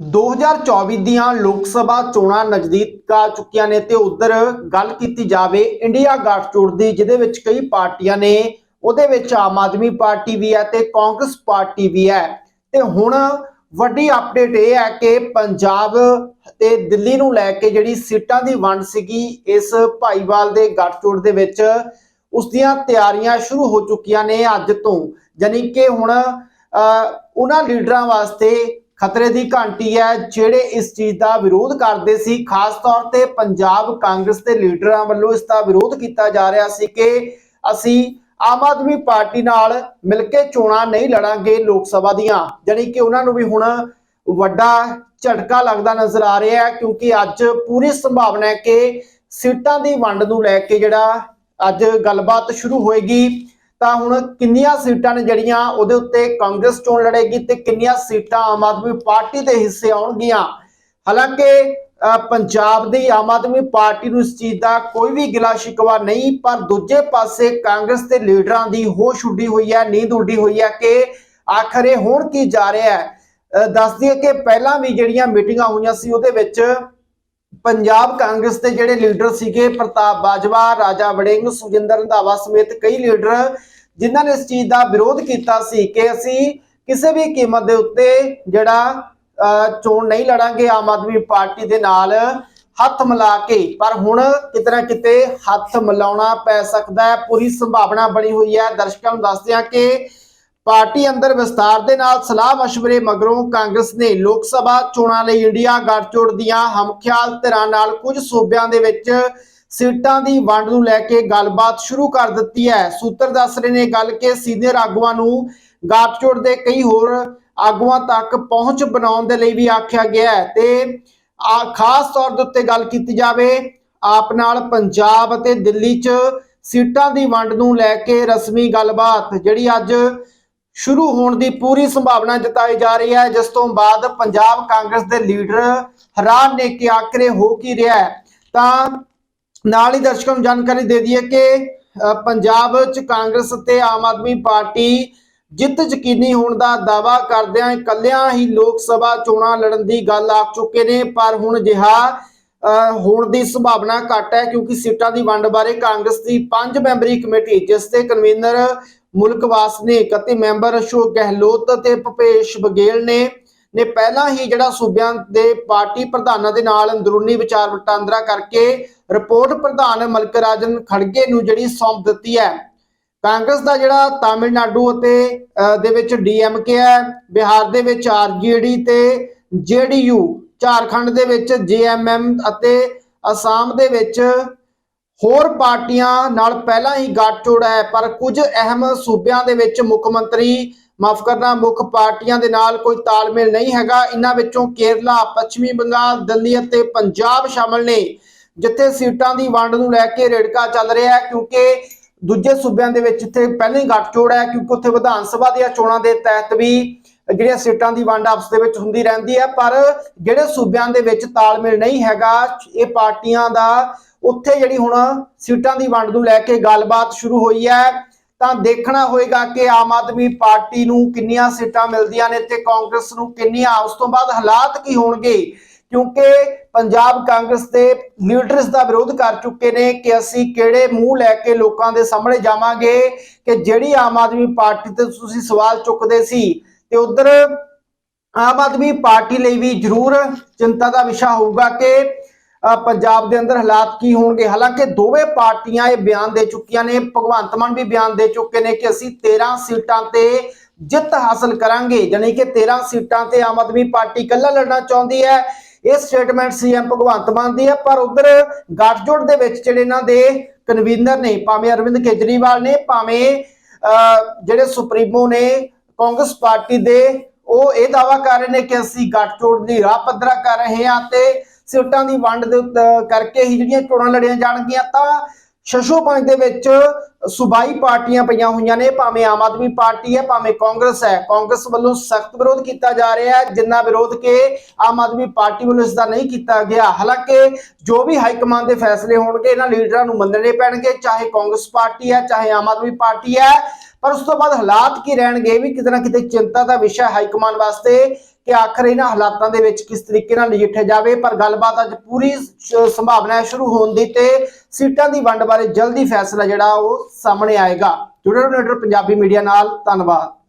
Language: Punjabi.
2024 ਦੀਆਂ ਲੋਕ ਸਭਾ ਚੋਣਾਂ ਨਜ਼ਦੀਕ ਆ ਚੁੱਕੀਆਂ ਨੇ ਤੇ ਉਧਰ ਗੱਲ ਕੀਤੀ ਜਾਵੇ ਇੰਡੀਆ ਗੱਠਜੋੜ ਦੀ ਜਿਹਦੇ ਵਿੱਚ ਕਈ ਪਾਰਟੀਆਂ ਨੇ ਉਹਦੇ ਵਿੱਚ ਆਮ ਆਦਮੀ ਪਾਰਟੀ ਵੀ ਹੈ ਤੇ ਕਾਂਗਰਸ ਪਾਰਟੀ ਵੀ ਹੈ। ਤੇ ਹੁਣ ਵੱਡੀ ਅਪਡੇਟ ਇਹ ਹੈ ਕਿ ਪੰਜਾਬ ਤੇ ਦਿੱਲੀ ਨੂੰ ਲੈ ਕੇ ਜਿਹੜੀ ਸੀਟਾਂ ਦੀ ਵੰਡ ਸੀਗੀ ਇਸ ਭਾਈਵਾਲ ਦੇ ਗੱਠਜੋੜ ਦੇ ਵਿੱਚ ਉਸ ਦੀਆਂ ਤਿਆਰੀਆਂ ਸ਼ੁਰੂ ਹੋ ਚੁੱਕੀਆਂ ਨੇ ਅੱਜ ਤੋਂ। ਯਾਨੀ ਕਿ ਹੁਣ ਅਹ, ਉਹਨਾਂ ਲੀਡਰਾਂ ਵਾਸਤੇ ਖਤਰੇ ਦੀ ਘੰਟੀ ਹੈ, ਜਿਹੜੇ ਇਸ ਚੀਜ਼ ਦਾ ਵਿਰੋਧ ਕਰਦੇ ਸੀ, ਖਾਸ ਤੌਰ ਤੇ ਪੰਜਾਬ ਕਾਂਗਰਸ ਦੇ ਲੀਡਰਾਂ ਵੱਲੋਂ ਇਸ ਦਾ ਵਿਰੋਧ ਕੀਤਾ ਜਾ ਰਿਹਾ ਸੀ ਕਿ ਅਸੀਂ ਆਮ ਆਦਮੀ ਪਾਰਟੀ ਨਾਲ ਮਿਲ ਕੇ ਚੋਣਾਂ ਨਹੀਂ ਲੜਾਂਗੇ ਲੋਕ ਸਭਾ ਦੀਆਂ। ਜਾਣੀ ਕਿ ਉਹਨਾਂ ਨੂੰ ਵੀ ਹੁਣ ਵੱਡਾ ਝਟਕਾ ਲੱਗਦਾ ਨਜ਼ਰ ਆ ਰਿਹਾ ਹੈ, ਕਿਉਂਕਿ ਅੱਜ ਪੂਰੀ ਸੰਭਾਵਨਾ ਹੈ ਕਿ ਸੀਟਾਂ ਦੀ ਵੰਡ ਨੂੰ ਲੈ ਕੇ ਜਿਹੜਾ ਅੱਜ ਗੱਲਬਾਤ ਸ਼ੁਰੂ ਹੋਏਗੀ। ਤਾਂ ਹੁਣ ਕਿੰਨੀਆਂ ਸੀਟਾਂ ਨੇ ਜਿਹੜੀਆਂ ਉਹਦੇ ਉੱਤੇ ਕਾਂਗਰਸ ਚੋਣ ਲੜੇਗੀ ਤੇ ਕਿੰਨੀਆਂ ਸੀਟਾਂ ਆਮ ਆਦਮੀ ਪਾਰਟੀ ਦੇ ਹਿੱਸੇ ਆਉਣਗੀਆਂ। ਹਾਲਾਂਕਿ ਪੰਜਾਬ ਦੀ ਆਮ ਆਦਮੀ ਪਾਰਟੀ ਨੂੰ ਇਸ ਚੀਜ਼ ਦਾ ਕੋਈ ਵੀ ਗਿਲਾ ਸ਼ਿਕਵਾ ਨਹੀਂ, ਪਰ ਦੂਜੇ ਪਾਸੇ ਕਾਂਗਰਸ ਦੇ ਲੀਡਰਾਂ ਦੀ ਹੋਸ਼ ਉੱਡੀ ਹੋਈ ਹੈ, ਨੀਂਦ ਉੱਡੀ ਹੋਈ ਹੈ ਕਿ ਆਖਰ ਇਹ ਹੁਣ ਕੀ ਜਾ ਰਿਹਾ ਹੈ। ਦੱਸ ਦਈਏ ਕਿ ਪਹਿਲਾਂ ਵੀ ਜਿਹੜੀਆਂ ਮੀਟਿੰਗਾਂ ਹੋਈਆਂ ਸੀ, ਉਹਦੇ ਵਿੱਚ ਪੰਜਾਬ ਕਾਂਗਰਸ ਦੇ ਜਿਹੜੇ ਲੀਡਰ ਸੀਗੇ ਪ੍ਰਤਾਪ ਬਾਜਵਾ ਰਾਜਾ ਵੜਿੰਗ ਸੁਜਿੰਦਰ ਰੰਧਾਵਾ ਸਮੇਤ ਕਈ ਲੀਡਰ ਜਿਨ੍ਹਾਂ ਨੇ ਇਸ ਚੀਜ਼ ਦਾ ਵਿਰੋਧ ਕੀਤਾ ਸੀ ਕਿ ਅਸੀਂ ਕਿਸੇ ਵੀ ਕੀਮਤ ਦੇ ਉੱਤੇ ਜਿਹੜਾ ਅਹ, ਚੋਣ ਨਹੀਂ ਲੜਾਂਗੇ ਆਮ ਆਦਮੀ ਪਾਰਟੀ ਦੇ ਨਾਲ ਹੱਥ ਮਿਲਾ ਕੇ। ਪਰ ਹੁਣ ਕਿਤੇ ਨਾ ਕਿਤੇ ਹੱਥ ਮਿਲਾਉਣਾ ਪੈ ਸਕਦਾ ਹੈ ਪੂਰੀ ਸੰਭਾਵਨਾ ਬਣੀ ਹੋਈ ਹੈ। ਦਰਸ਼ਕਾਂ ਨੂੰ ਦੱਸਦੇ ਹਾਂ ਕਿ ਪਾਰਟੀ ਅੰਦਰ ਵਿਸਤਾਰ ਦੇ ਨਾਲ ਸਲਾਹ مشਵਰੇ ਮਗਰੋਂ ਕਾਂਗਰਸ ਨੇ ਲੋਕ ਸਭਾ ਚੋਣਾਂ ਲਈ ਇੰਡੀਆ ਗੱਠਜੋੜ ਦੀਆਂ ਹਮਖਿਆਲ ਧਿਰਾਂ ਨਾਲ ਕੁਝ ਸੂਬਿਆਂ ਦੇ ਵਿੱਚ ਸੀਟਾਂ ਦੀ ਵੰਡ ਨੂੰ ਲੈ ਕੇ ਗੱਲਬਾਤ ਸ਼ੁਰੂ ਕਰ ਦਿੱਤੀ ਹੈ। ਸੂਤਰ ਦੱਸ ਰਹੇ ਨੇ ਗੱਲ ਕਿ ਸੀਨੀਅਰ ਆਗੂਆਂ ਨੂੰ ਗੱਠਜੋੜ ਦੇ ਕਈ ਹੋਰ ਆਗੂਆਂ ਤੱਕ ਪਹੁੰਚ ਬਣਾਉਣ ਦੇ ਲਈ ਵੀ ਆਖਿਆ ਗਿਆ ਹੈ ਤੇ ਆ ਖਾਸ ਤੌਰ ਦੇ ਉੱਤੇ ਗੱਲ ਕੀਤੀ ਜਾਵੇ, ਆਪ ਨਾਲ ਪੰਜਾਬ ਅਤੇ ਦਿੱਲੀ 'ਚ ਸੀਟਾਂ ਦੀ ਵੰਡ ਨੂੰ ਲੈ ਕੇ ਰਸਮੀ ਗੱਲਬਾਤ, ਜਿਹੜੀ ਅੱਜ ਸ਼ੁਰੂ ਹੋਣ ਦੀ ਪੂਰੀ ਸੰਭਾਵਨਾ ਜਤਾਈ ਜਾ ਰਹੀ ਹੈ ਜਿਸ ਤੋਂ ਬਾਅਦ ਪੰਜਾਬ ਕਾਂਗਰਸ ਦੇ ਲੀਡਰ ਹੈਰਾਨ ਨੇ ਕਿ ਆਖਰੇ ਹੋ ਕੀ ਰਿਹਾ ਹੈ। ਤਾਂ ਨਾਲ ਹੀ ਦਰਸ਼ਕਾਂ ਨੂੰ ਜਾਣਕਾਰੀ ਦੇ ਦਈਏ ਕਿ ਪੰਜਾਬ 'ਚ ਕਾਂਗਰਸ ਅਤੇ ਆਮ ਆਦਮੀ ਪਾਰਟੀ ਜਿੱਤ ਯਕੀਨੀ ਹੋਣ ਦਾ ਦਾਵਾ ਕਰਦਿਆਂ ਇਕੱਲਿਆਂ ਹੀ ਲੋਕ ਸਭਾ ਚੋਣਾਂ ਲੜਨ ਦੀ ਗੱਲ ਆਖ ਚੁੱਕੇ ਨੇ ਪਰ ਹੁਣ ਜਿਹਾ ਅ, ਹੋਣ ਦੀ ਸੰਭਾਵਨਾ ਘੱਟ ਹੈ ਕਿਉਂਕਿ ਸੀਟਾਂ ਦੀ ਵੰਡ ਬਾਰੇ ਕਾਂਗਰਸ ਦੀ ਪੰਜ ਮੈਂਬਰੀ ਕਮੇਟੀ ਜਿਸ ਦੇ ਕਨਵੀਨਰ ਮੁਲਕ ਵਾਸਨਿਕ ਅਤੇ ਮੈਂਬਰ ਅਸ਼ੋਕ ਗਹਿਲੋਤ ਅਤੇ ਭੁਪੇਸ਼ ਬਗੇਲ ਨੇ ਨੇ ਪਹਿਲਾਂ ਹੀ ਜਿਹੜਾ ਸੂਬਿਆਂ ਦੇ ਪਾਰਟੀ ਪ੍ਰਧਾਨਾਂ ਦੇ ਨਾਲ ਅੰਦਰੂਨੀ ਵਿਚਾਰ ਵਟਾਂਦਰਾ ਕਰਕੇ ਰਿਪੋਰਟ ਪ੍ਰਧਾਨ ਮਲਕ ਰਾਜਨ ਖੜਗੇ ਨੂੰ ਜਿਹੜੀ ਸੌਂਪ ਦਿੱਤੀ ਹੈ। ਕਾਂਗਰਸ ਦਾ ਜਿਹੜਾ ਤਾਮਿਲਨਾਡੂ ਅਤੇ ਅ, ਦੇ ਵਿੱਚ ਡੀਐਮਕੇ ਹੈ ਬਿਹਾਰ ਦੇ ਵਿੱਚ ਆਰਜੇਡੀ ਤੇ ਜੇਡੀਯੂ ਝਾਰਖੰਡ ਦੇ ਵਿੱਚ ਜੇਐਮਐਮ ਅਤੇ ਅਸਾਮ ਦੇ ਵਿੱਚ ਹੋਰ ਪਾਰਟੀਆਂ ਨਾਲ ਪਹਿਲਾਂ ਹੀ ਗੱਠਜੋੜ ਹੈ, ਪਰ ਕੁਝ ਅਹਿਮ ਸੂਬਿਆਂ ਦੇ ਵਿੱਚ ਮੁੱਖ ਮੰਤਰੀ, ਮਾਫ ਕਰਨਾ, ਮੁੱਖ ਪਾਰਟੀਆਂ ਦੇ ਨਾਲ ਕੋਈ ਤਾਲਮੇਲ ਨਹੀਂ ਹੈਗਾ। ਇਹਨਾਂ ਵਿੱਚੋਂ ਕੇਰਲਾ, ਪੱਛਮੀ ਬੰਗਾਲ, ਦਿੱਲੀ ਅਤੇ ਪੰਜਾਬ ਸ਼ਾਮਲ ਨੇ, ਜਿੱਥੇ ਸੀਟਾਂ ਦੀ ਵੰਡ ਨੂੰ ਲੈ ਕੇ ਰੇੜਕਾ ਚੱਲ ਰਿਹਾ ਹੈ, ਕਿਉਂਕਿ ਦੂਜੇ ਸੂਬਿਆਂ ਦੇ ਵਿੱਚ ਜਿੱਥੇ ਪਹਿਲਾਂ ਹੀ ਗੱਠਜੋੜ ਹੈ, ਕਿਉਂਕਿ ਉੱਥੇ ਵਿਧਾਨ ਸਭਾ ਦੀਆਂ ਚੋਣਾਂ ਦੇ ਤਹਿਤ ਵੀ ਜਿਹੜੀਆਂ ਸੀਟਾਂ ਦੀ ਵੰਡ ਆਪਸ ਦੇ ਵਿੱਚ ਹੁੰਦੀ ਰਹਿੰਦੀ ਹੈ, ਪਰ ਜਿਹੜੇ ਸੂਬਿਆਂ ਦੇ ਵਿੱਚ ਤਾਲਮੇਲ ਨਹੀਂ ਹੈਗਾ, ਇਹ ਪਾਰਟੀਆਂ ਦਾ, ਉੱਥੇ ਜਿਹੜੀ ਹੁਣ ਸੀਟਾਂ ਦੀ ਵੰਡ ਨੂੰ ਲੈ ਕੇ ਗੱਲਬਾਤ ਸ਼ੁਰੂ ਹੋਈ ਹੈ, ਤਾਂ ਦੇਖਣਾ ਹੋਏਗਾ ਕਿ ਆਮ ਆਦਮੀ ਪਾਰਟੀ ਨੂੰ ਕਿੰਨੀਆਂ ਸੀਟਾਂ ਮਿਲਦੀਆਂ ਨੇ ਤੇ ਕਾਂਗਰਸ ਨੂੰ ਕਿੰਨੀਆਂ, ਉਸ ਤੋਂ ਬਾਅਦ ਹਾਲਾਤ ਕੀ ਹੋਣਗੇ? ਕਿਉਂਕਿ ਪੰਜਾਬ ਕਾਂਗਰਸ ਦੇ ਲੀਡਰਸ ਦਾ ਵਿਰੋਧ ਕਰ ਚੁੱਕੇ ਨੇ ਕਿ ਅਸੀਂ ਕਿਹੜੇ ਮੂੰਹ ਲੈ ਕੇ ਲੋਕਾਂ ਦੇ ਸਾਹਮਣੇ ਜਾਵਾਂਗੇ ਕਿ ਜਿਹੜੀ ਆਮ ਆਦਮੀ ਪਾਰਟੀ ਤੇ ਤੁਸੀਂ ਸਵਾਲ ਚੁੱਕਦੇ ਸੀ ਤੇ ਉਧਰ ਆਮ ਆਦਮੀ ਪਾਰਟੀ ਲਈ ਵੀ ਜ਼ਰੂਰ ਚਿੰਤਾ ਦਾ ਵਿਸ਼ਾ ਹੋਊਗਾ ਕਿ ਪੰਜਾਬ ਦੇ ਅੰਦਰ ਹਾਲਾਤ ਕੀ ਹੋਣਗੇ। ਹਾਲਾਂਕਿ ਦੋਵੇਂ ਪਾਰਟੀਆਂ ਇਹ ਬਿਆਨ ਦੇ ਚੁੱਕੀਆਂ ਨੇ ਭਗਵੰਤ ਮਾਨ ਵੀ ਬਿਆਨ ਦੇ ਚੁੱਕੇ ਨੇ ਕਿ ਅਸੀਂ 13 ਸੀਟਾਂ ਤੇ ਜਿੱਤ ਹਾਸਲ ਕਰਾਂਗੇ। ਯਾਨੀ ਕਿ 13 ਸੀਟਾਂ ਤੇ ਆਮ ਆਦਮੀ ਪਾਰਟੀ ਇਕੱਲਾ ਲੜਨਾ ਚਾਹੁੰਦੀ ਹੈ ਇਹ ਸਟੇਟਮੈਂਟ ਸੀਐਮ ਭਗਵੰਤ ਮਾਨ ਦੀ ਹੈ। ਪਰ ਉਧਰ ਗੱਠਜੋੜ ਦੇ ਵਿੱਚ ਜਿਹੜੇ ਇਹਨਾਂ ਦੇ ਕਨਵੀਨਰ ਨੇ ਭਾਵੇਂ ਅਰਵਿੰਦ ਕੇਜਰੀਵਾਲ ਨੇ ਭਾਵੇਂ ਅ, ਜਿਹੜੇ ਸੁਪਰੀਮੋ ਨੇ ਕਾਂਗਰਸ ਪਾਰਟੀ ਦੇ, ਉਹ ਇਹ ਦਾਵਾ ਕਰ ਰਹੇ ਨੇ ਕਿ ਅਸੀਂ ਗੱਠਜੋੜ ਦੀ ਰਾਹ ਪੱਧਰਾ ਕਰ ਰਹੇ ਹਾਂ ਤੇ ਸੀਟਾਂ ਦੀ ਵੰਡ ਦੇ ਕਰਕੇ ਹੀ ਜਿਹੜੀਆਂ ਚੋਣਾਂ ਲੜੀਆਂ ਜਾਣਗੀਆਂ, ਤਾਂ ਸ਼ਸ਼ੋ ਪੰਜ ਦੇ ਵਿੱਚ ਸੂਬਾਈ ਪਾਰਟੀਆਂ ਪਈਆਂ ਹੋਈਆਂ ਨੇ, ਭਾਵੇਂ ਆਮ ਆਦਮੀ ਪਾਰਟੀ ਹੈ, ਭਾਵੇਂ ਕਾਂਗਰਸ ਹੈ। ਕਾਂਗਰਸ ਵੱਲੋਂ ਸਖਤ ਵਿਰੋਧ ਕੀਤਾ ਜਾ ਰਿਹਾ ਹੈ, ਜਿੰਨਾ ਵਿਰੋਧ ਕਿ ਆਮ ਆਦਮੀ ਪਾਰਟੀ ਵੱਲੋਂ ਇਸ ਦਾ ਨਹੀਂ ਕੀਤਾ ਗਿਆ। ਹਾਲਾਂਕਿ ਜੋ ਵੀ ਹਾਈ ਕਮਾਂਡ ਦੇ ਫੈਸਲੇ ਹੋਣਗੇ, ਇਹਨਾਂ ਲੀਡਰਾਂ ਨੂੰ ਮੰਨਣੇ ਪੈਣਗੇ, ਚਾਹੇ ਕਾਂਗਰਸ ਪਾਰਟੀ ਹੈ, ਚਾਹੇ ਆਮ ਆਦਮੀ ਪਾਰਟੀ ਹੈ। ਪਰ ਉਸ ਤੋਂ ਬਾਅਦ ਹਾਲਾਤ ਕੀ ਰਹਿਣਗੇ ਵੀ ਕਿਤੇ ਨਾ ਕਿਤੇ ਚਿੰਤਾ ਦਾ ਵਿਸ਼ਾ ਹਾਈ ਕਮਾਂਡ ਵਾਸਤੇ ਕਿ ਆਖਰ ਇਹਨਾਂ ਹਾਲਾਤਾਂ ਦੇ ਵਿੱਚ ਕਿਸ ਤਰੀਕੇ ਨਾਲ ਨਜਿੱਠਿਆ ਜਾਵੇ। ਪਰ ਗੱਲਬਾਤ ਅੱਜ ਪੂਰੀ ਸੰਭਾਵਨਾ ਹੈ ਸ਼ੁਰੂ ਹੋਣ ਦੀ ਤੇ ਸੀਟਾਂ ਦੀ ਵੰਡ ਬਾਰੇ ਜਲਦੀ ਫੈਸਲਾ ਜਿਹੜਾ ਉਹ ਸਾਹਮਣੇ ਆਏਗਾ। ਜੁੜੇ ਰਹੋ ਨੀਡਰ ਪੰਜਾਬੀ ਮੀਡੀਆ ਨਾਲ। ਧੰਨਵਾਦ।